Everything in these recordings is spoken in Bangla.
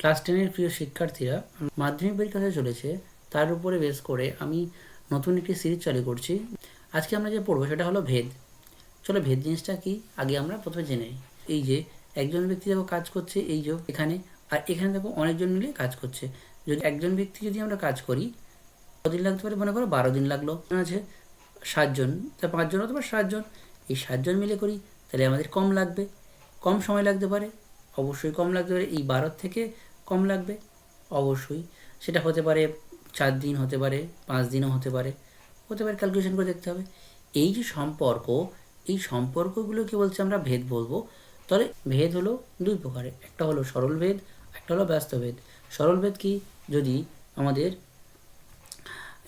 ক্লাস টেনের প্রিয় শিক্ষার্থীরা, মাধ্যমিক পরীক্ষা হতে চলেছে, তার উপরে বেস করে আমি নতুন একটি সিরিজ চালু করছি। আজকে আমরা যে পড়ব সেটা হলো ভেদ। চলো ভেদ জিনিসটা কি? আগে আমরা প্রথমে জেনে এই যে একজন ব্যক্তি দেখো কাজ করছে, এই যে এখানে, আর এখানে দেখো অনেকজন মিলে কাজ করছে। যদি একজন ব্যক্তি যদি আমরা কাজ করি কদিন লাগতে পারে মনে করো? বারো দিন লাগল। আছে সাতজন তা পাঁচজন অথবা সাতজন এই সাতজন মিলে করি, তাহলে আমাদের কম লাগবে। কম সময় লাগতে পারে? অবশ্যই কম লাগতে পারে। এই বারোর থেকে কম লাগবে? অবশ্যই। সেটা হতে পারে চার দিন, হতে পারে পাঁচ দিনও হতে পারে। হতে পারে ক্যালকুলেশন করে দেখতে হবে। এই যে সম্পর্ক, এই সম্পর্কগুলোকে বলছে আমরা ভেদ বলব। তাহলে ভেদ হলো দুই প্রকারের। একটা হলো সরল ভেদ, একটা হলো ব্যস্ত ভেদ। সরল ভেদ কি? যদি আমাদের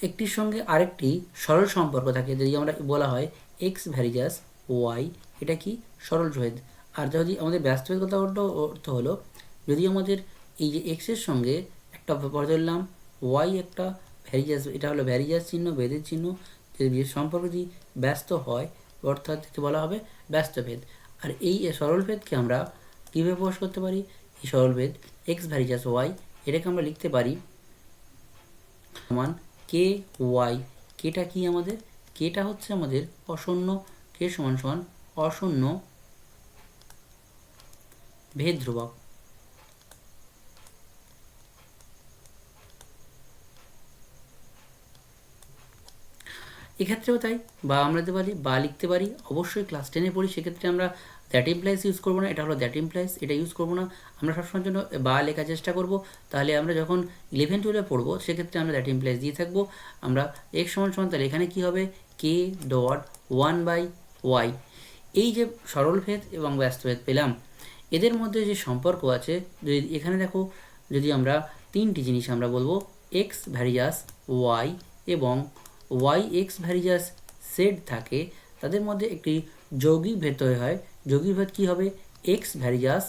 একটির সঙ্গে আরেকটি সরল সম্পর্ক থাকে, যদি আমরা বলা হয় এক্স ভ্যারিজাস ওয়াই এটা কি? সরল ভেদ। আর যদি আমাদের ব্যস্ত ভেদ কথা অর্থ হলো, যদি আমাদের এই যে এক্সের সঙ্গে একটা ধরলাম ওয়াই একটা ভ্যারিজাস এটা হলো ভ্যারিজাস চিহ্ন, ভেদের চিহ্ন, যদি সম্পর্ক যদি ব্যস্ত হয়, অর্থাৎ একে বলা হবে ব্যস্ত ভেদ আর এই সরল ভেদকে আমরা কীভাবে প্রকাশ করতে পারি? এই সরল ভেদ এক্স ভ্যারিজাস ওয়াই এটাকে আমরা লিখতে পারি সমান কে ওয়াই কেটা কি আমাদের? কেটা হচ্ছে আমাদের অশূন্য কে সমান সমান অশূন্য ভেদ ধ্রুবক এক্ষেত্রেও তাই। বা আমরা দিতে পারি বা লিখতে পারি, অবশ্যই ক্লাস টেনে পড়ি, সেক্ষেত্রে আমরা দ্যাট ইমপ্লাইস ইউজ করব না, এটা হলো দ্যাট ইমপ্লাইস এটা ইউজ করব না। আমরা সবসময়ের জন্য বা লেখার চেষ্টা করব। তাহলে আমরা যখন ইলেভেন টুয়েলভে পড়ব, সেক্ষেত্রে আমরা দ্যাট ইমপ্লাইস দিয়ে থাকব। আমরা এক্স সমান সমান, তাহলে এখানে কী হবে? K dot one by Y এই যে সরল ভেদ এবং ব্যস্ত ভেদ পেলাম। এদের মধ্যে যে সম্পর্ক আছে, যদি এখানে দেখো, যদি আমরা তিনটি জিনিস আমরা বলব এক্স ভ্যারিয়াস ওয়াই এবং ওয়াই এক্স ভ্যারিজাস সেড থাকে, তাদের মধ্যে একটি যৌগিক ভেদ তৈরি হয়। যৌগিক ভেদ কী হবে? X varies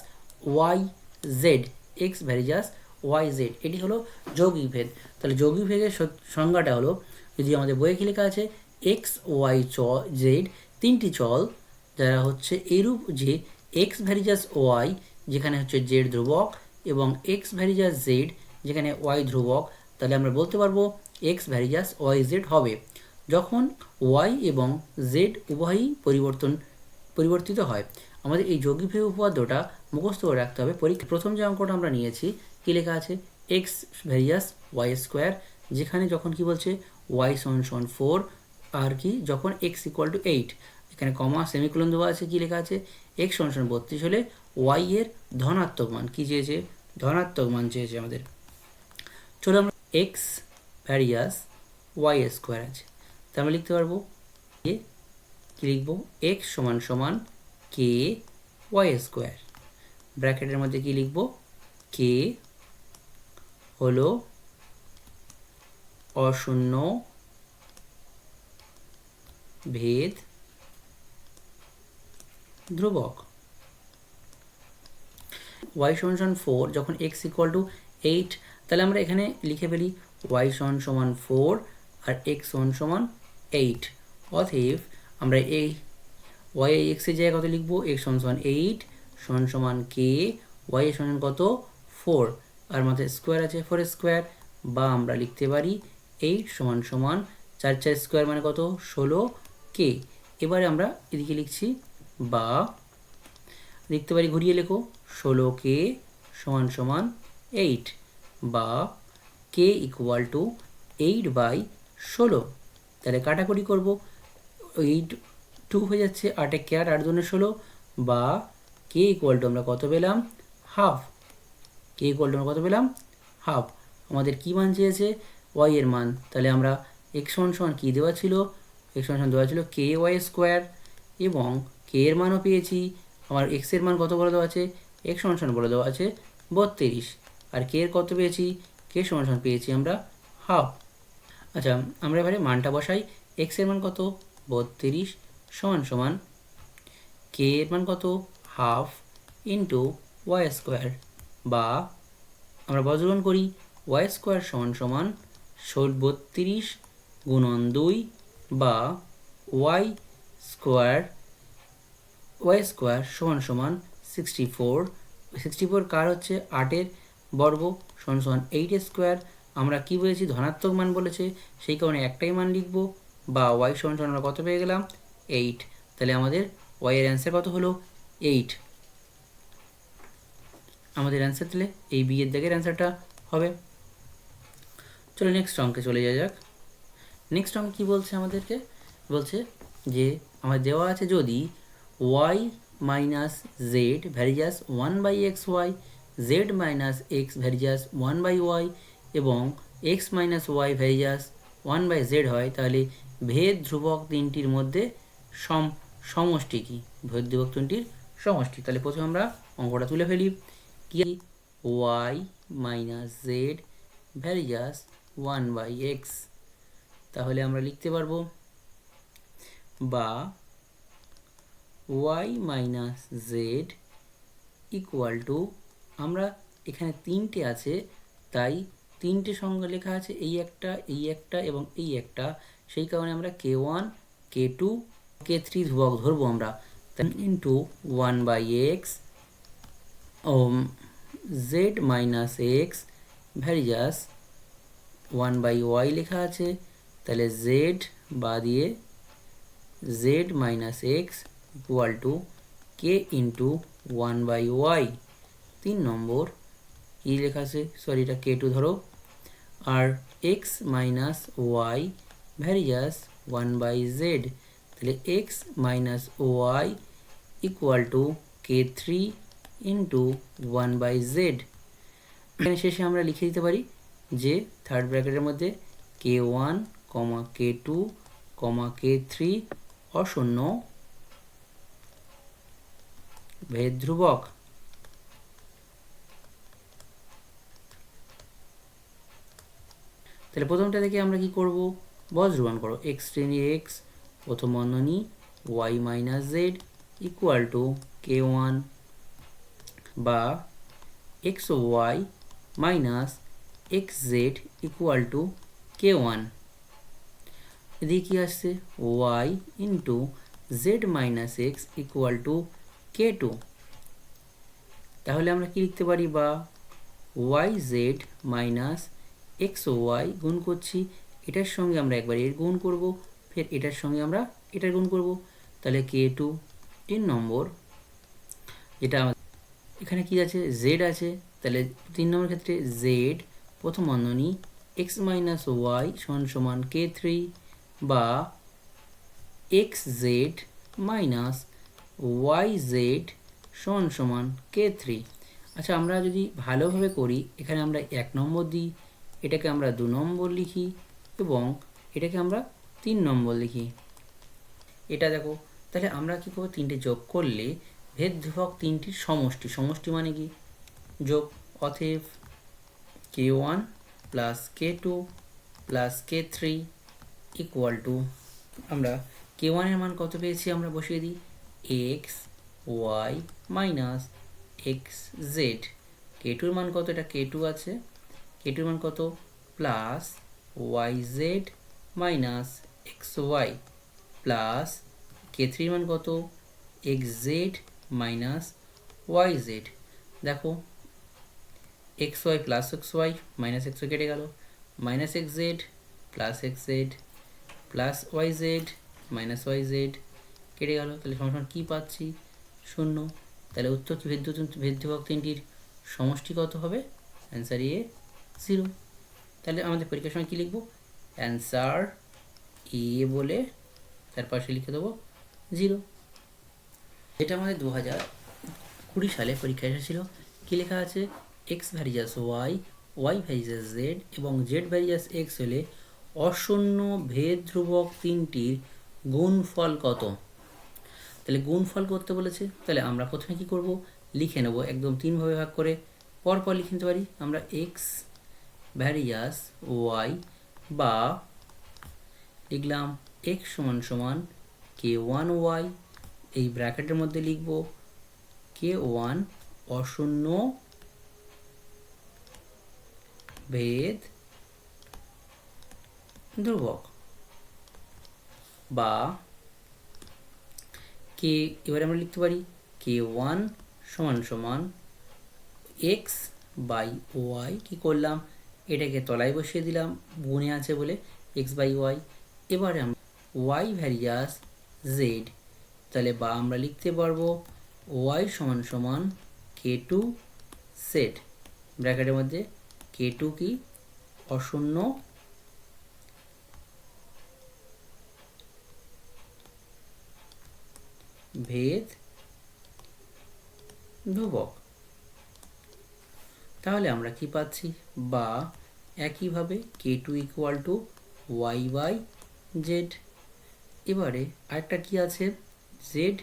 Y Z X varies Y Z এটি হলো যৌগিক ভেদ। তাহলে যৌগিক ভেদের সংজ্ঞাটা হলো, যদি আমাদের বইয়ে কি লেখা আছে? এক্স ওয়াই চ জেড তিনটি চল, যারা হচ্ছে এরূপ যে এক্স ভ্যারিজাস ওয়াই যেখানে হচ্ছে জেড ধ্রুবক, এবং এক্স ভ্যারিজাস জেড যেখানে ওয়াই ধ্রুবক, তাহলে আমরা বলতে পারব এক্স ভ্যারিজাস ওয়াই জেড হবে, যখন ওয়াই এবং জেড উভয়ই পরিবর্তন, পরিবর্তিত হয়। আমাদের এই যৌগিক উপপাদ্যটা মুখস্থ করে রাখতে হবে। পরীক্ষা, প্রথম যে অঙ্কটা আমরা নিয়েছি, কী লেখা আছে? এক্স ভ্যারিয়াস ওয়াই স্কোয়ার যেখানে যখন কি বলছে? ওয়াই সমান সমান ফোর আর কি? যখন এক্স ইকুয়াল টু এইট এখানে কমা সেমিকোলন দেওয়া আছে, কি লেখা আছে? এক্স সমান সমান বত্রিশ হলে ওয়াই এর ধনাত্মক মান, কী চেয়েছে? ধনাত্মক মান চেয়েছে আমাদের। চলো আমরা এক্স ভ্যারিয়াস ওয়াই স্কোয়ার আছে। তা আমরা লিখতে পারব এ কি লিখব? এক্স সমান সমান কে ওয়াই স্কোয়ার ব্র্যাকেটের মধ্যে কি লিখব? কে হলো অশূন্য ভেদ ধ্রুবক। ওয়াই সমান ফোর যখন এক্স ইকুয়াল টু এইট তাহলে আমরা এখানে লিখে ফেলি ওয়াই সমান সমান ফোর আর এক্স সমান সমান এইট। অতএব আমরা এই ওয়াই এক্সের জায়গায় কত লিখব? এক্স সমান সমান এইট সমান সমান কে? ওয়াই সমান কত? ফোর। আর মাথায় স্কোয়ার আছে, ফোর স্কোয়ার। বা আমরা লিখতে পারি এইট সমান সমান চার চার স্কোয়ার মানে কত? ষোলো কে। এবারে আমরা এদিকে লিখছি বা লিখতে পারি, ঘুরিয়ে লেখো। ষোলো কে সমান সমান এইট বা K equal to eight by ষোলো। তাহলে কাটাকুটি করব। এইট টু হয়ে যাচ্ছে, আটে কে আট আট জনের ষোলো বা কে ইকুয়াল টু আমরা কত পেলাম? হাফ কে ইকুয়াল টু আমরা কত পেলাম? হাফ আমাদের কী মান চেয়েছে? ওয়াই এর মান। তাহলে আমরা এক্স সমান সমান কী দেওয়া ছিল? এক্স সমান সমান দেওয়া ছিল কে ওয়াই স্কোয়ার এবং কে এর মানও পেয়েছি। আমার এক্সের মান কত বলে দেওয়া আছে? এক্স সমান সমান বলে দেওয়া আছে বত্রিশ। আর কে এর কত পেয়েছি? কে সমান সমান পেয়েছি আমরা? হাফ আচ্ছা আমরা এবারে মানটা বসাই। এক্সের মান কত? বত্রিশ সমান সমান কে এর মান কত? হাফ ইন্টু ওয়াই স্কোয়ার বা আমরা বজ্রগণ করি। ওয়াই স্কোয়ার সমান সমান ষোল বত্রিশ গুণন দুই বা ওয়াই স্কোয়ার ওয়াই স্কোয়ার সমান সমান সিক্সটি ফোর সিক্সটি ফোর কার হচ্ছে? আটের বর্গ। সমান সমান এইট স্কোয়ার আমরা কি বলেছি? ধনাত্মক মান বলেছে। সেই কারণে একটাই মান লিখব, বা ওয়াই সমান সমান আমরা কত পেয়ে গেলাম? এইট তাহলে আমাদের ওয়াই এর অ্যান্সার কত হলো? এইট আমাদের অ্যান্সার তাহলে এই বি এর দাগের অ্যান্সারটা হবে। চলো নেক্সট অঙ্কে চলে যাওয়া যাক। নেক্সট অঙ্ক কী বলছে আমাদেরকে? বলছে যে আমার দেওয়া আছে যদি Y minus Z varies one by X Y Z minus X varies one by Y এবং X minus Y varies one by Z হয়, তাহলে ভেদ ধ্রুবক তিনটির মধ্যে সম, সমষ্টি কী? ভেদ ধ্রুবক তিনটির সমষ্টি। তাহলে প্রথমে আমরা অঙ্কটা তুলে ফেলি। কি? Y minus Z varies one by X তাহলে আমরা লিখতে পারব বা Y minus Z equal to আমরা এখানে তিনটে আছে, তাই তিনটে সংখ্যা লেখা আছে এই একটা এই একটা এবং এই একটা। সেই কারণে আমরা K one, K two, K three ধ্রুবক ধরবো আমরা। Into one by X Z minus X, varies one by Y লেখা আছে। তাহলে জেড বা দিয়ে Z minus X equal to K into one by Y. তিন নম্বর, কী লেখা আছে? সরি এটা কে টু ধরো। আর X minus Y varies as one by Z তাহলে X minus Y equal to K three into one by Z এখানে শেষে আমরা লিখে দিতে পারি যে থার্ড ব্র্যাকেটের মধ্যে K one comma K two comma K three অশূন্য ভেদ ধ্রুবক তাহলে প্রথমটা থেকে আমরা কি করব? বজ্রবান করো। এক্স টেন এক্স প্রথম বন্ধনী Y minus Z equal to K one বা X Y minus X Z equal to K one এদিকে কী আসছে? Y into Z minus X equal to K two তাহলে আমরা কি লিখতে পারি বা? Y Z minus X Y গুণ করছি, এটার সঙ্গে আমরা একবার এর গুণ করব, ফের এটার সঙ্গে আমরা এটার গুণ করব। তাহলে কে টু তিন নম্বর, যেটা এখানে কি আছে? জেড আছে। তাহলে তিন নম্বর ক্ষেত্রে জেড প্রথম বন্ধনী এক্স মাইনাস ওয়াই সমান সমান কে থ্রি বা X Z minus Y Z সমান সমান কে থ্রি আচ্ছা আমরা যদি ভালোভাবে করি, এখানে আমরা এক নম্বর দিই এটাকে আমরা দু নম্বর লিখি এবং এটাকে আমরা তিন নম্বর লিখি। এটা দেখো, তাহলে আমরা কী করব? তিনটে যোগ করলে ভেদ ধ্রুবক তিনটির সমষ্টি। সমষ্টি মানে কি? যোগ অথেব K one plus K two plus K three equal to আমরা কে ওয়ানের মান কত পেয়েছি? আমরা বসিয়ে দিই X Y minus X Z K টুর মান কত? এটা কে টু আছে। কে টুর মান কত? Plus Y Z minus X Y. Plus K থ্রির মান কত? X Z minus Y Z. দেখো, X Y plus X Y minus X কেটে গেল। Minus X Z plus X Z plus Y Z minus Y Z কেটে গেল। তাহলে সমান কী পাচ্ছি? শূন্য। তাহলে উত্তর ভেদ্য ভেদ্যভক তিনটির সমষ্টি কত হবে? অ্যান্সার এ জিরো তাহলে আমাদের পরীক্ষার সময় কী লিখব? অ্যান্সার এ বলে তার পাশে লিখে দেবো জিরো এটা আমাদের দু হাজার কুড়ি সালে পরীক্ষা এসেছিল। কী লেখা আছে? X varies as Y Y varies as Z এবং জেড ভ্যারিজাস এক্স হলে অশূন্য ভেদ ধ্রুবক তিনটির গুণফল কত? তাহলে গুণফল করতে বলেছে। তাহলে আমরা প্রথমে কি করব? লিখে নেব একদম তিনভাবে ভাগ করে। পরপর লিখে নিতে পারি। আমরা এক্স ভ্যারিয়াস ওয়াই বা লিখলাম এক্স সমান সমান কে ওয়ান ওয়াই এই ব্র্যাকেটের মধ্যে লিখব কে ওয়ান অশূন্য ভেদ ধ্রুবক বা কে এবারে আমরা লিখতে পারি কে ওয়ান সমান সমান এক্স বাই ওয়াই কী করলাম? এটাকে তলায় বসিয়ে দিলাম গুণে আছে বলে এক্স বাই ওয়াই এবারে আমরা ওয়াই ভ্যারিয়াস জেড তাহলে বা আমরা লিখতে পারব ওয়াই সমান সমান কে টু সেট ব্র্যাকেটের মধ্যে কে টু কি? অশূন্য। ভেদ ধ্রুবক। তাহলে আমরা কি পাচ্ছি? বা একইভাবে K two equal to Y by Z এবারে আরেকটা কি আছে? জেড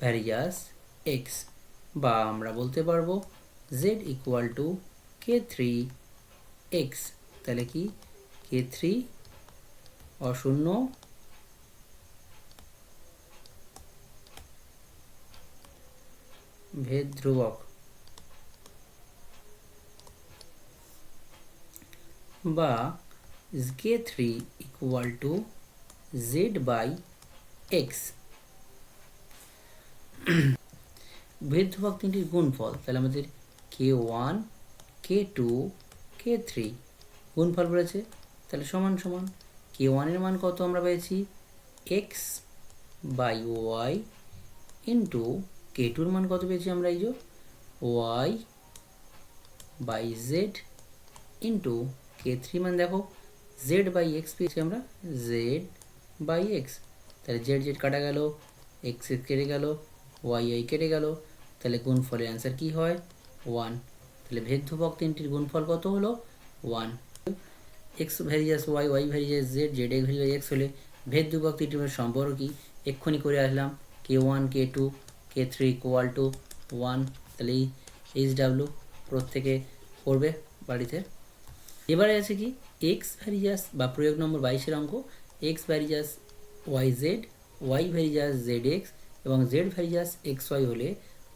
ভ্যারিয়াস এক্স বা আমরা বলতে পারব Z equal to K three X তাহলে কি? কে থ্রি অশূন্য। ভেদ ধ্রুবক বা K three equal to Z by X ভেদ ধ্রুবক তিনটির গুণফল, তাহলে আমাদের K one K two K three গুণফল বলেছে তাহলে সমান সমান কে ওয়ানের মান কত আমরা পেয়েছি? X by Y into K টুর মান কত পেয়েছি আমরা এই যে? Y by Z into K three মান দেখো জেড বাই এক্স পেয়েছি আমরা। জেড বাই এক্স তাহলে জেড জেড কাটা গেল এক্স এক্স কেটে গেল ওয়াই ওয়াই কেটে গেল। তাহলে গুণফলের অ্যান্সার কি হয়? ওয়ান তাহলে ভেদ ধ্রুবক তিনটির গুণফল কত হলো? One X varies as Y Y varies as Z Z X varies as X হলে ভেদ ধ্রুবক তিনটির মধ্যে সম্পর্ক কি? এক্ষুনি করে আসলাম। K one K two K three equal to one তাহলে এই এইচ ডাব্লু প্রত্যেকে করবে বাড়িতে। এবারে আছে কি? এক্স ভ্যারিজাস বা প্রয়োগ নম্বর বাইশের অঙ্ক। X varies as Y Z Y varies as Z X এবং Z varies as X Y হলে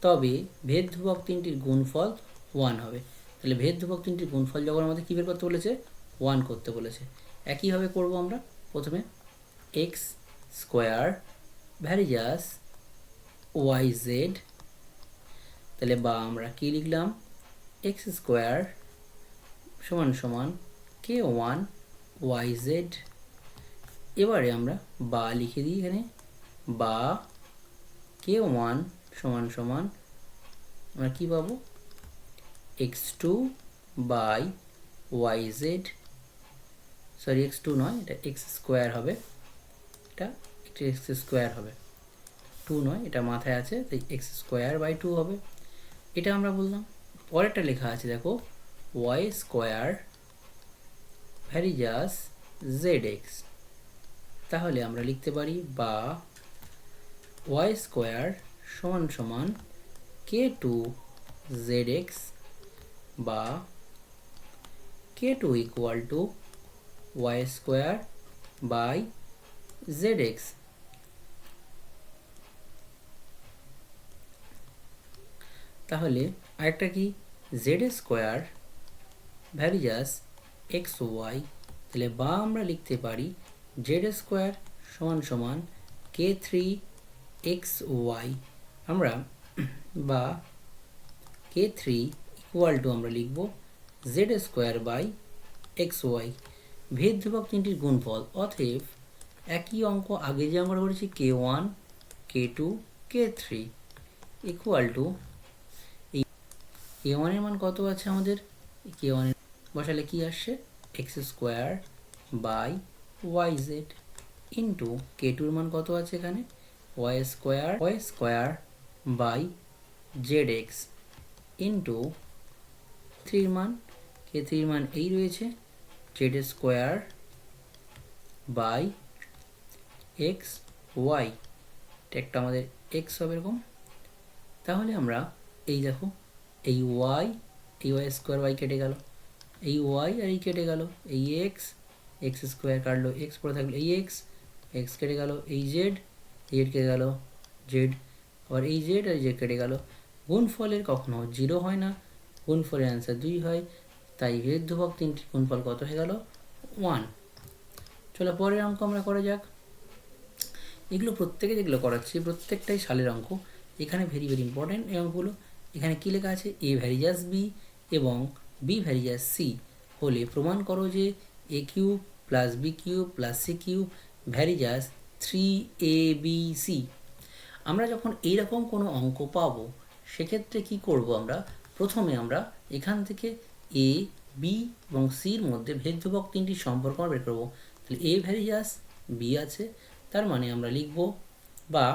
তবে ভেদ ধ্রুবক তিনটির গুণফল ওয়ান হবে। তাহলে ভেদ ধ্রুবক তিনটির গুণফল যখন আমাদের কী বের করতে বলেছে? ওয়ান করতে বলেছে। একইভাবে করব আমরা প্রথমে। X square varies as Y Z তাহলে বা আমরা কী লিখলাম? এক্স স্কোয়ার সমান সমান কে ওয়ান ওয়াই জেড এবারে আমরা বা লিখে দিই এখানে। বা কে ওয়ান সমান সমান আমরা কী পাবো? X two by Y Z sorry X two নয়, এটা এক্স স্কোয়ার হবে। এটা এটা এক্স স্কোয়ার হবে। টু নয়, এটা মাথায় আছে, তাই এক্স স্কোয়ার বাই টু হবে। এটা আমরা বললাম। পরেরটা লেখা আছে, দেখো। Y square varies as Z X তাহলে আমরা লিখতে পারি বা ওয়াই স্কোয়ার সমান সমান কে টু জেড এক্স বা K two equal to Y square by Z X তাহলে আরেকটা কি? Z square varies as X Y তাহলে বা আমরা লিখতে পারি জেড স্কোয়ার সমান সমান কে থ্রি এক্স ওয়াই আমরা বা কে থ্রি ইকুয়াল টু আমরা লিখব Z square by X Y ভেদ ধ্রুবক তিনটির গুণফল, অতএব একই অঙ্ক আগে যে আমরা করেছি K one K two K three equal to K ওয়ানের মান কত আছে আমাদের? কে ওয়ানের বসালে কি আসছে X square by Y Z into K টুর মান কত আছে এখানে? Y square Y square by Z X into থ্রির মান। কে থ্রির মান এই রয়েছে। Z square by X Y একটা আমাদের এক্স হবে এরকম। তাহলে আমরা এই দেখো, এই ওয়াই এই ওয়াই স্কোয়ার ওয়াই কেটে গেল। এই ওয়াই আর এই কেটে গেল, এই এক্স এক্স স্কোয়ার কাটলো এক্স পরে থাকল, এই এক্স এক্স কেটে গেল, এই জেড জেড কেটে গেল জেড আবার এই জেড আর জেড কেটে গেল। গুণফলের কখনো জিরো হয় না গুণফলের অ্যান্সার দুই হয়, তাই ভেদ ধ্রুবক তিনটি গুণফল কত হয়ে গেল? ওয়ান চলো পরের অঙ্ক আমরা করা যাক। এগুলো প্রত্যেকে যেগুলো করাচ্ছি, প্রত্যেকটাই সালের অঙ্ক। এখানে ভেরি ভেরি ইম্পর্টেন্ট এই অঙ্কগুলো। এখানে কী লেখা আছে? এ ভ্যারিজাস বি এবং বি ভ্যারিয়াস সি হলে প্রমাণ করো যে A cube plus B cube plus C cube varies as three A B C আমরা যখন এইরকম কোনো অঙ্ক পাবো, সেক্ষেত্রে কি করব আমরা? প্রথমে আমরা এখান থেকে এ বি এবং সির মধ্যে ভেদধ্রুবক তিনটি সম্পর্ক আমরা বের করব। তাহলে এ ভ্যারিয়াস বি আছে, তার মানে আমরা লিখব বা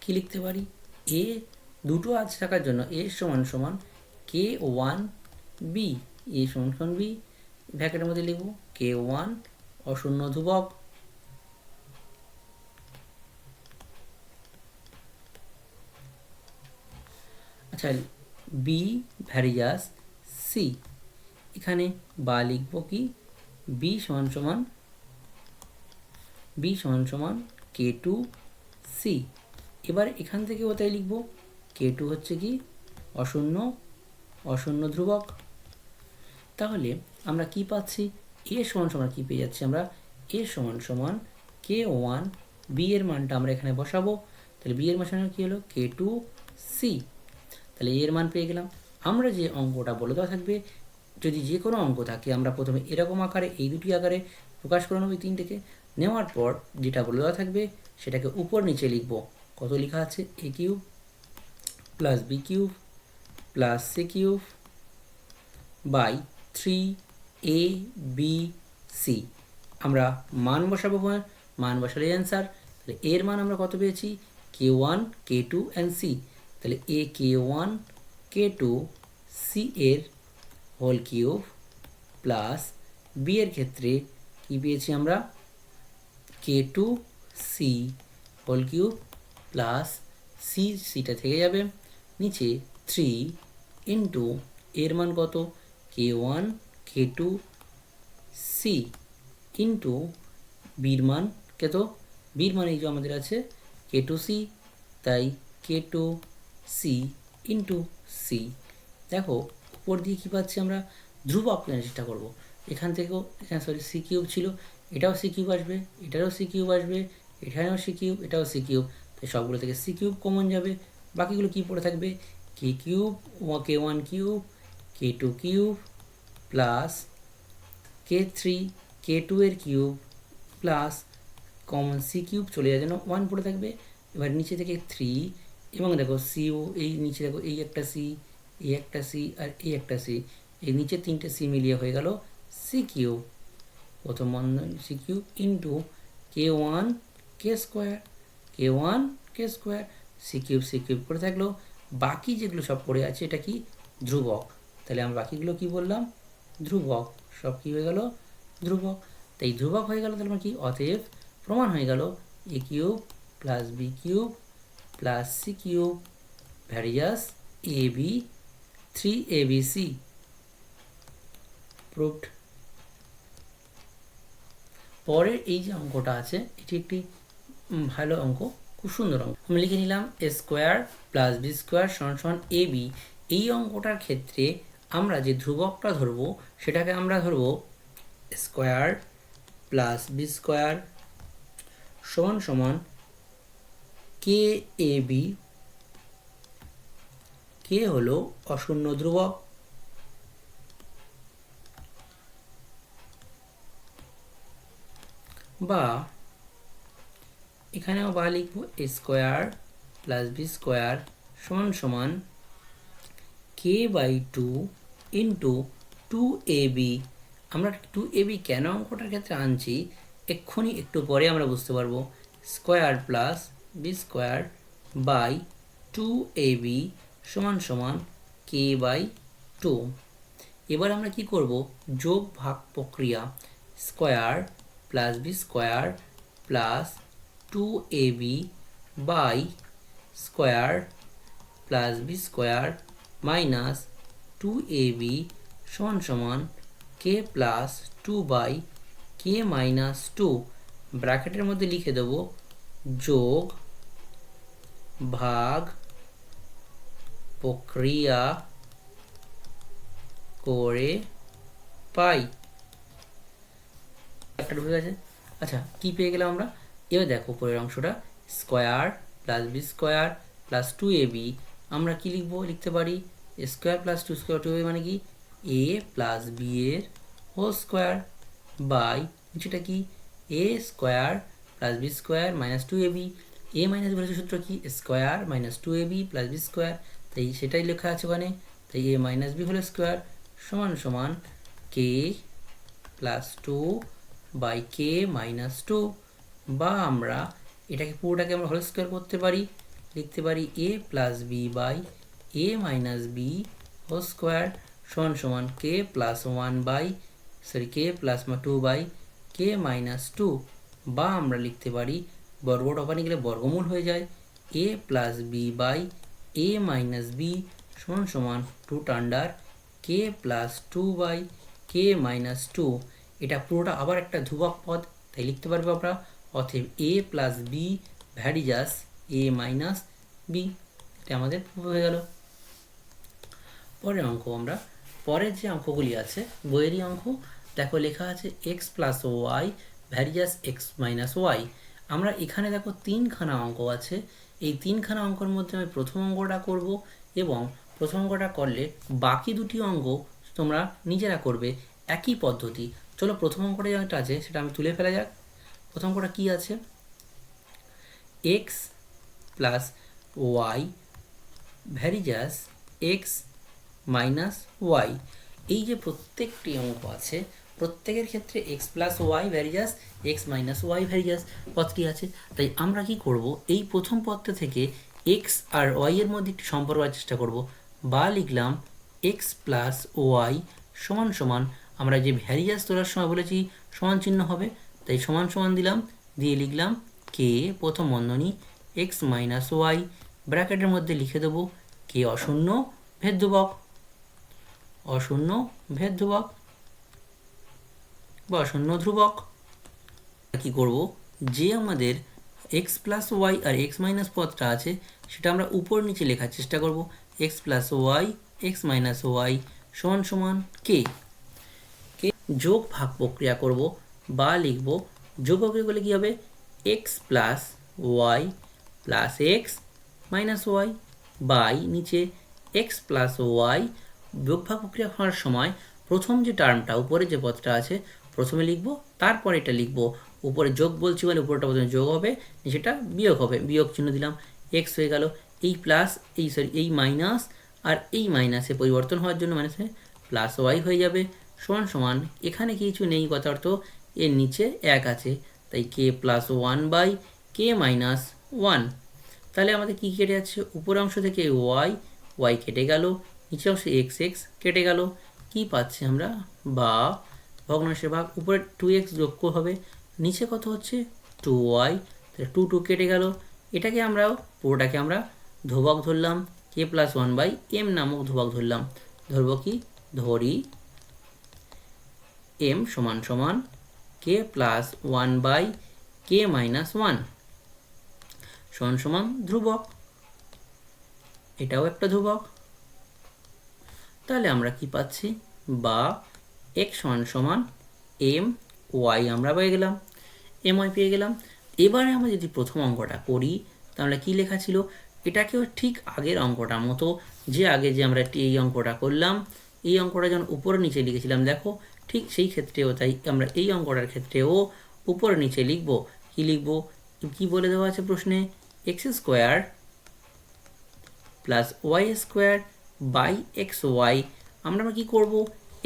কি লিখতে পারি? এ দুটো আছে থাকার জন্য এ সমান সমান কে ওয়ান বি এ সমান সমান বি ব্র্যাকেটের মধ্যে লিখব কে ওয়ান অশূন্য ধ্রুবক। আচ্ছা বি ভ্যারিজাস সি এখানে বা লিখব কি? বি সমান সমান বি সমান সমান কে টু সি এবার এখান থেকে কোথায় লিখব? কে টু হচ্ছে কি? অশূন্য অশূন্য ধ্রুবক। তাহলে আমরা কি পাচ্ছি? এ সমান সমান কি পেয়ে যাচ্ছি আমরা? এ সমান সমান কে ওয়ান বি এর মানটা আমরা এখানে বসাবো। তাহলে বি এর মান কি হলো? K two C. তাহলে এর মান পেয়ে গেলাম। আমরা যে অঙ্কটা বলে দেওয়া থাকবে, যদি যে কোনো অঙ্ক থাকে, আমরা প্রথমে এরকম আকারে, এই দুটি আকারে প্রকাশ করে নেব তিনটেকে। নেওয়ার পর যেটা বলে দেওয়া থাকবে, সেটাকে উপর নিচে লিখব। কত লেখা আছে? A cube plus B cube plus C cube by three A B C আমরা মান বসাবো মান বসালে অ্যান্সার তাহলে এর মান আমরা কত পেয়েছি? K one K two C তাহলে A K one K two C এর হোল কিউব প্লাস বি এর ক্ষেত্রে কী পেয়েছি আমরা? K two C whole cube plus C সিটা থেকে যাবে নিচে থ্রি ইন্টু এর মান কত? K one, K two, C. Into বির মান কত? বির মান এই যে আমাদের আছে কে টু সি, তাই K two C into C. দেখো, উপর দিয়ে কী পাচ্ছি আমরা? ধ্রুবক নেওয়ার চেষ্টা করব। এখান থেকেও এখানে সরি সি কিউব ছিল। এটাও সি কিউব আসবে, এটারও সি কিউব আসবে, এখানেও সি কিউব, এটাও সি কিউব। তাই সবগুলো থেকে সি কিউব কমন যাবে। বাকিগুলো কী পড়ে থাকবে? K cube K one cube K two cube plus K three K two এর cube plus common C cube চলে যাওয়ার জন্য ওয়ান পড়ে থাকবে। এবার নিচে থেকে থ্রি এবং দেখো সিও এই নিচে দেখো এই একটা সি এই একটা সি আর এই একটা সি এই নিচে তিনটে সি মিলিয়ে হয়ে গেল সি কিউব প্রথম বন্ধন C cube into K one K square K one K square C cube C cube করে থাকল। বাকি যেগুলো সব পড়ে আছে, এটা কি? ধ্রুবক। তাহলে আমরা বাকিগুলো কি বললাম? ধ্রুবক। সব কি হয়ে গেল? ধ্রুবক। তাই ধ্রুবক হয়ে গেল, তাহলে মানে কি? অতএব প্রমাণ হয়ে গেল। A cube plus B cube plus C cube varies as A B three A B C proved পরের এই যে অঙ্কটা আছে, এটি একটি ভালো অঙ্ক। খুব সুন্দর অঙ্ক। আমি লিখে নিলাম A square plus B square সমান সমান এ বি এই অঙ্কটার ক্ষেত্রে আমরা যে ধ্রুবকটা ধরবো, সেটাকে আমরা ধরবো স্কোয়ার প্লাস বি স্কোয়ার সমান সমান কে এ বি কে হলো অশূন্য ধ্রুবক। বা এখানেও বা লিখব A square plus B square সমান সমান K by two into two A B আমরা টু এ বি কেন অঙ্কটার ক্ষেত্রে আনছি? এক্ষুনি একটু পরে আমরা বুঝতে পারব। Square plus B square by two A B সমান সমান কে বাই টু এবার আমরা কি করব? যোগ ভাগ প্রক্রিয়া। Square plus B square plus two A B by square plus B square minus two A B সমান সমান K plus two by K minus two ব্র্যাকেটের মধ্যে লিখে দেব যোগ ভাগ প্রক্রিয়া করে পাই। আচ্ছা কি পেয়ে গেলাম আমরা? এবার দেখো উপরের অংশটা square plus B square plus two A B আমরা কি লিখব? লিখতে পারি square plus two square two মানে কি? এ প্লাস বি এর হোল স্কোয়ার বাই নিচেটা কি? A square plus B square minus two A B A minus B হচ্ছে সূত্র কি? Square minus two A B plus B square তাই সেটাই লেখা আছে ওখানে। তাই A minus B whole square সমান সমান K plus two by K minus two বা আমরা এটাকে পুরোটাকে আমরা হোল স্কোয়ার করতে পারি, লিখতে পারি A plus B by A minus B whole square সমান সমান K plus one by sorry K plus two by K minus two বা আমরা লিখতে পারি বর্গটা ওখানে গেলে বর্গমূল হয়ে যায় A plus B by A minus B সমান সমান two টান্ডার K plus two by K minus two এটা পুরোটা আবার একটা ধ্রুবক পদ, তাই লিখতে পারব আমরা। অতএব A plus B varies as A minus B এটা আমাদের প্রুফ হয়ে গেল। পরের অঙ্ক আমরা, পরের যে অঙ্কগুলি আছে, বইয়েরই অঙ্ক, দেখো লেখা আছে X plus Y varies as X minus Y আমরা এখানে দেখো তিনখানা অঙ্ক আছে, এই তিনখানা অঙ্কর মধ্যে আমি প্রথম অঙ্কটা করব এবং প্রথম অঙ্কটা করলে বাকি দুটি অঙ্ক তোমরা নিজেরা করবে একই পদ্ধতি। চলো প্রথম অঙ্কটা যেটা আছে সেটা আমি তুলে ফেলা যাক। প্রথম অঙ্কটা কী আছে? X plus Y varies as X minus Y এই যে প্রত্যেকটি অঙ্ক আছে, প্রত্যেকের ক্ষেত্রে X plus Y varies as X minus Y varies as পদটি আছে? তাই আমরা কি করব? এই প্রথম পদটা থেকে এক্স আর ওয়াই এর মধ্যে একটি সম্পর্ক করার চেষ্টা করব। বা লিখলাম এক্স প্লাস ওয়াই সমান সমান, আমরা যে ভ্যারিজাস তোলার সময় বলেছি, সমান চিহ্ন হবে তাই সমান সমান দিলাম, দিয়ে লিখলাম কে প্রথম বন্ধনী এক্স মাইনাস ওয়াই ব্র্যাকেটের মধ্যে লিখে দেবো কে অশূন্য ভেদ অশূন্য ভেদ বা অশূন্য ধ্রুবক। কি করব? যে আমাদের এক্স প্লাস ওয়াই আর এক্স মাইনাস পদটা আছে, সেটা আমরা উপর নিচে লেখার চেষ্টা করব। X plus Y X minus Y সমান সমান কে কে যোগ ভাগ প্রক্রিয়া করব বা লিখব যোগ প্রক্রিয়া করলে কী হবে? X plus Y plus X minus Y by নিচে এক্স প্লাস ওয়াই যোগ ভাগ প্রক্রিয়া করার সময় প্রথম যে টার্মটা উপরে যে পদটা আছে, প্রথমে লিখব তারপর এটা লিখব। উপরে যোগ বলছি বলে উপরটা প্রথমে যোগ হবে নিচেটা বিয়োগ হবে। বিয়োগ চিহ্ন দিলাম এক্স হয়ে গেল, এই প্লাস এই সরি এই মাইনাস আর এই মাইনাসে পরিবর্তন হওয়ার জন্য মাইনাসে প্লাস ওয়াই হয়ে যাবে। সমান সমান, এখানে কিছু নেই কথা অর্থ এর নিচে এক আছে। তাই K plus one by K minus one তাহলে আমাদের কী কেটে যাচ্ছে? উপর অংশ থেকে ওয়াই ওয়াই কেটে গেল। নিচে অংশে এক্স এক্স কেটে গেল। কি পাচ্ছি আমরা? বা ভগ্নাংশের ভাগ। উপরে টু এক্স যোগ হবে। নিচে কত হচ্ছে? টু ওয়াই তাহলে টু টু কেটে গেল। এটাকে আমরা পুরোটাকে আমরা ধ্রুবক ধরলাম। K plus one by M নামক ধ্রুবক ধরলাম। ধরব কি? ধরি এম সমান সমান K plus one by K minus one সমান সমান ধ্রুবক। এটাও একটা ধ্রুবক। তাহলে আমরা কি পাচ্ছি? বা এক্স সমান সমান এম ওয়াই আমরা পেয়ে গেলাম। এম ওয়াই পেয়ে গেলাম। এবারে আমরা যদি প্রথম অঙ্কটা করি, তাহলে কি লেখা ছিল? এটাকেও ঠিক আগের অঙ্কটার মতো, যে আগে যে আমরা এই অঙ্কটা করলাম, এই অঙ্কটা যখন উপরে নিচে লিখেছিলাম, দেখো ঠিক সেই ক্ষেত্রেও, তাই আমরা এই অঙ্কটার ক্ষেত্রেও উপরে নিচে লিখব। কি লিখব? কি বলে দেওয়া আছে প্রশ্নে? X square plus Y square by X Y আমরা কী করব?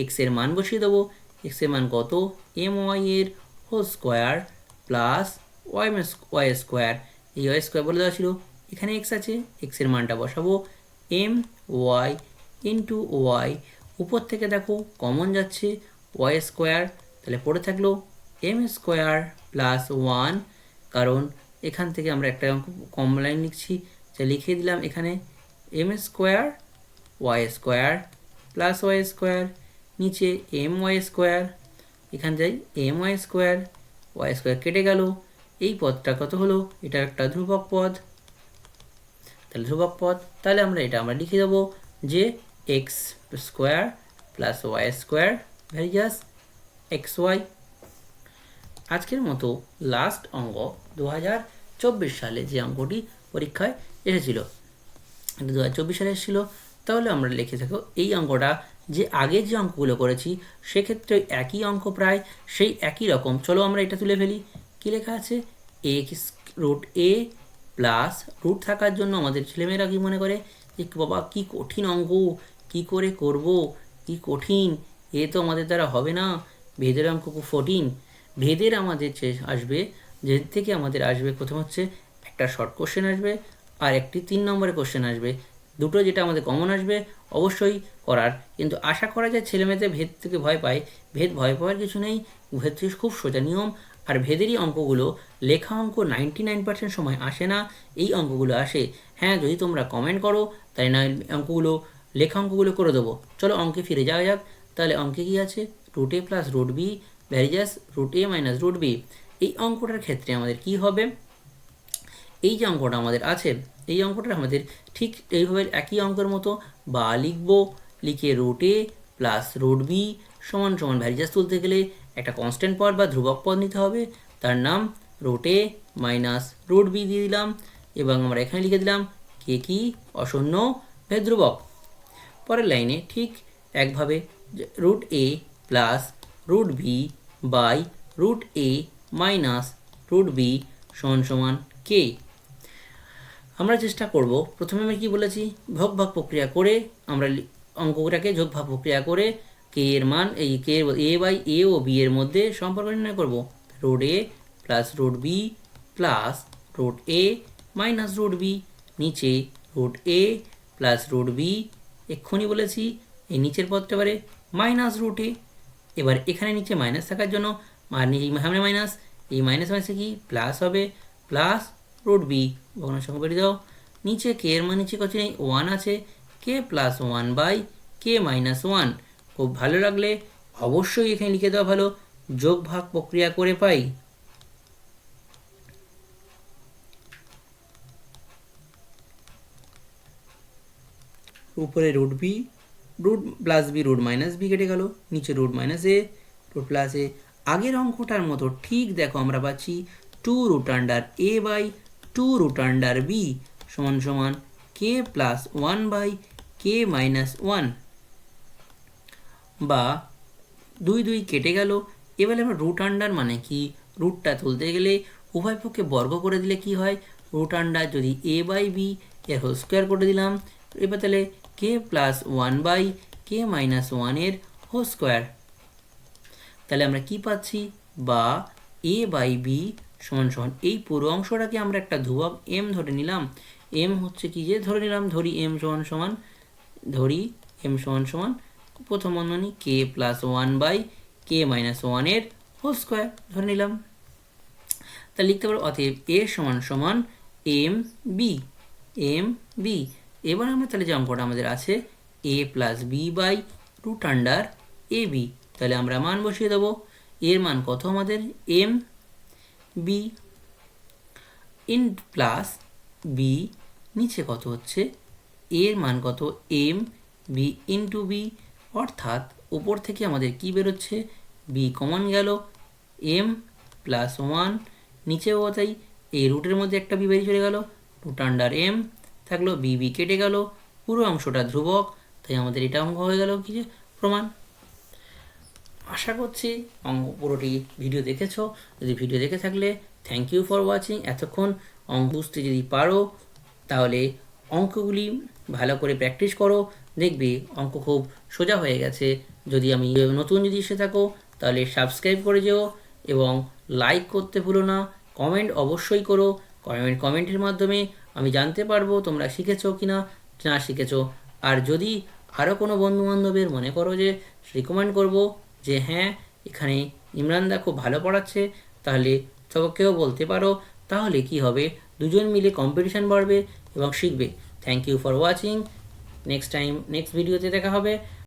এক্সের মান বসিয়ে দেবো। এক্সের মান কত? এম ওয়াই এর whole square plus Y Y square এই ওয়াই স্কোয়ার বলে দেওয়া ছিল। এখানে এক্স আছে। এক্সের মানটা বসাবো। এম ওয়াই ইন্টু ওয়াই উপর থেকে দেখো কমন যাচ্ছে। ওয়াই স্কোয়ার তাহলে পড়ে থাকল এম স্কোয়ার প্লাস ওয়ান কারণ এখান থেকে আমরা একটা কম লাইন লিখছি যা লিখে দিলাম এখানে M square Y square plus Y square নিচে এম ওয়াই স্কোয়ার এখান যাই M Y square Y square কেটে গেল। এই পদটা কত হলো? এটা একটা ধ্রুবক পদ। তাহলে ধ্রুবক পদ, তাহলে আমরা এটা আমরা লিখে দেবো যে X square plus Y square varies as X Y আজকের মতো লাস্ট অঙ্ক দু সালে যে অঙ্কটি পরীক্ষায় এসেছিল। এটা দু হাজার চব্বিশ সালে এসেছিল। তাহলে আমরা লিখে থাকো, এই অঙ্কটা যে আগে যে অঙ্কগুলো করেছি, সেক্ষেত্রে একই অঙ্ক প্রায়, সেই একই রকম। চলো আমরা এটা তুলে ফেলি। কী লেখা আছে? X root A plus root থাকার জন্য আমাদের ছেলেমেয়েরা কী মনে করে? যে বাবা, কি কঠিন অঙ্ক, কি করে করব? কি কঠিন? এ তো আমাদের দ্বারা হবে না। ভেদের অঙ্ক কঠিন ভেদের আমাদের যে আসবে, যে থেকে আমাদের আসবে, প্রথম হচ্ছে একটা শর্ট কোশ্চেন আসবে আর একটি তিন নম্বরের কোশ্চেন আসবে। দুটো যেটা আমাদের কমন আসবে, অবশ্যই করার। কিন্তু আশা করা যায় ছেলেমেয়েদের ভেদ থেকে ভয় পায়। ভেদ ভয় পাওয়ার কিছু নেই। ভেদ খুব সোজা নিয়ম। আর ভেদেরই অঙ্কগুলো, লেখা অঙ্ক নাইনটি নাইন পার্সেন্ট সময় আসে না, এই অঙ্কগুলো আসে। হ্যাঁ যদি তোমরা কমেন্ট করো, তাই না, অঙ্কগুলো, লেখা অঙ্কগুলো করে দেবো। চলো অঙ্কে ফিরে যাওয়া যাক। তাহলে অঙ্কে কী আছে? Root A plus root B varies as root A minus root B এই অঙ্কটার ক্ষেত্রে আমাদের কি হবে? এই যে অঙ্কটা আমাদের আছে, এই অঙ্কটা আমাদের ঠিক এইভাবে একই অঙ্কের মতো বা লিখব, লিখে root A plus root B সমান সমান ভ্যারিজাস তুলতে গেলে একটা কনস্ট্যান্ট পদ বা ধ্রুবক পদ নিতে হবে। তার নাম root A minus root B দিয়ে দিলাম। এবং আমরা এখানে লিখে দিলাম কে কি? অশূন্য ধ্রুবক পরের লাইনে ঠিক একভাবে root A plus root B by root A minus root B সমান সমান কে আমরা চেষ্টা করব। প্রথমে আমি কি বলেছি? ভোগ ভাগ প্রক্রিয়া করে আমরা অঙ্কটাকে যোগ ভাগ প্রক্রিয়া করে কে এর মান, এই কে এ বাই এ ও বি এর মধ্যে সম্পর্ক নির্ণয় করব। Root A plus root B plus root A minus root B নিচে root A plus root B এক্ষুনি বলেছি, এই নিচের পদটা এবারে মাইনাস রুট এ। এবার এখানে নিচে মাইনাস থাকার জন্য আর নিচে সামনে মাইনাস, এই মাইনাস মাইনাসে কি? প্লাস হবে, প্লাস রুট বি। ভগ্নাংশ বেরিয়ে দাও। নিচে কে এর মান নিচে কত নেই, ওয়ান আছে। K plus one by k minus one. খুব ভালো লাগলে অবশ্যই এখানে লিখে দেওয়া ভালো। যোগ ভাগ প্রক্রিয়া করে পাই। উপরে root B root plus B root minus B কেটে গেল, নিচে root minus A root plus A আগের অঙ্কটার মতো ঠিক দেখো আমরা পাচ্ছি two root under A by two root under B সমান সমান k plus one by k minus one বা দুই দুই কেটে গেল, এবারে আমরা রুট আন্ডার মানে কি? রুটটা তুলতে গেলে উভয় পক্ষে বর্গ করে দিলে কি হয়? রুট আন্ডার যদি এ বাই বি এর হোল স্কোয়ার করে দিলাম। এবার তাহলে k plus one by k minus ওয়ানের হোল স্কোয়ার তাহলে আমরা কি পাচ্ছি? বা এ বাই বি সমান সমান। এই পুরো অংশটাকে আমরা একটা ধ্রুবক এম ধরে নিলাম। এম হচ্ছে কি যে? ধরে নিলাম, ধরি এম সমান সমান, ধরি এম সমান সমান, প্রথম বন্ধনী k plus one by k minus ওয়ানের হোল স্কোয়ার ধরে নিলাম। তা লিখতে পারো, অতএব এ সমান সমান এম বি এম বি এবার আমরা তাহলে যে অঙ্কটা আমাদের আছে A plus B by root under A B তাহলে আমরা মান বসিয়ে দেবো। এর মান কত আমাদের? M B in plus B নিচে কত হচ্ছে? এর মান কত? এম বি ইন্টু বি অর্থাৎ উপর থেকে আমাদের কি বেরোচ্ছে? বি কমন গেল। এম প্লাস ওয়ান নিচেও তাই এই রুটের মধ্যে একটা বি বেরিয়ে চলে গেল। রুট আন্ডার এম থাকল বি বি কেটে গেল, পুরো অংশটা ধ্রুবক, তাই আমাদের এটা অঙ্ক হয়ে গেল, কি প্রমাণ। আশা করছি অঙ্ক পুরোটি ভিডিও দেখেছ। যদি ভিডিও দেখে থাকলে থ্যাংক ইউ ফর ওয়াচিং এতক্ষণ অঙ্ক বুঝতে যদি পারো, তাহলে অঙ্কগুলি ভালো করে প্র্যাকটিস করো। দেখবে অঙ্ক খুব সোজা হয়ে গেছে। যদি আমি নতুন যদি এসে থাকো, তাহলে সাবস্ক্রাইব করে যেও এবং লাইক করতে ভুলো না। কমেন্ট অবশ্যই করো। কমেন্ট কমেন্টের মাধ্যমে আমি জানতে পারব তোমরা শিখেছো কি না না শিখেছো। আর যদি আরও কোনো বন্ধু বান্ধবের মনে করো যে রিকমেন্ড করব যে হ্যাঁ এখানে ইমরানদা খুব ভালো পড়াচ্ছে, তাহলে সবকেও বলতে পারো, তাহলে কি হবে? দুজন মিলে কম্পিটিশান বাড়বে এবং শিখবে। Thank you for watching next time next ভিডিওতে দেখা হবে।